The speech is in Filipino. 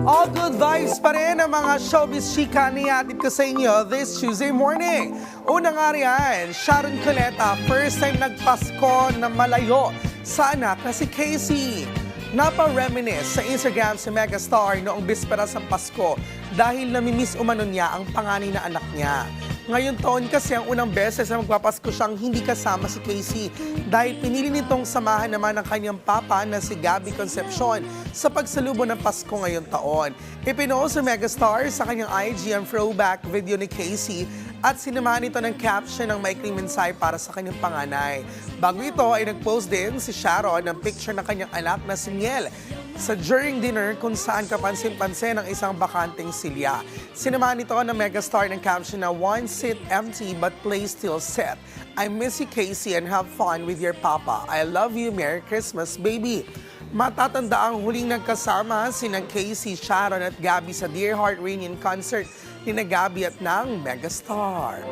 All good vibes pa rin ang mga showbiz chika ni atid ko sa inyo this Tuesday morning. Una nga riyan, Sharon Cuneta, first time nagpasko na malayo sa anak na si Casey. Napa-reminisce sa Instagram si Megastar noong bisperas ng Pasko dahil namimiss umano niya ang panganay na anak niya. Ngayon taon kasi ang unang beses na magpapasko siyang hindi kasama si Casey dahil pinili nitong samahan naman ang kanyang papa na si Gabby Concepcion sa pagsalubo ng Pasko ngayon taon. Ipinost si Megastar sa kanyang IG ang throwback video ni Casey at sinamahan ito ng caption ng maikling mensahe para sa kanyang panganay. Bago ito ay nag-post din si Sharon ng picture ng kanyang anak na si Miel sa during dinner kung saan kapansin-pansin ang isang bakanteng silya. Sinamahan ito ng megastar ng caption na one seat empty but place still set. I miss you Casey and have fun with your papa. I love you. Merry Christmas, baby. Matatanda ang huling nagkasama sinang Casey, Sharon at Gabby sa Dear Heart Reunion Concert ni Gabby at ng Megastar.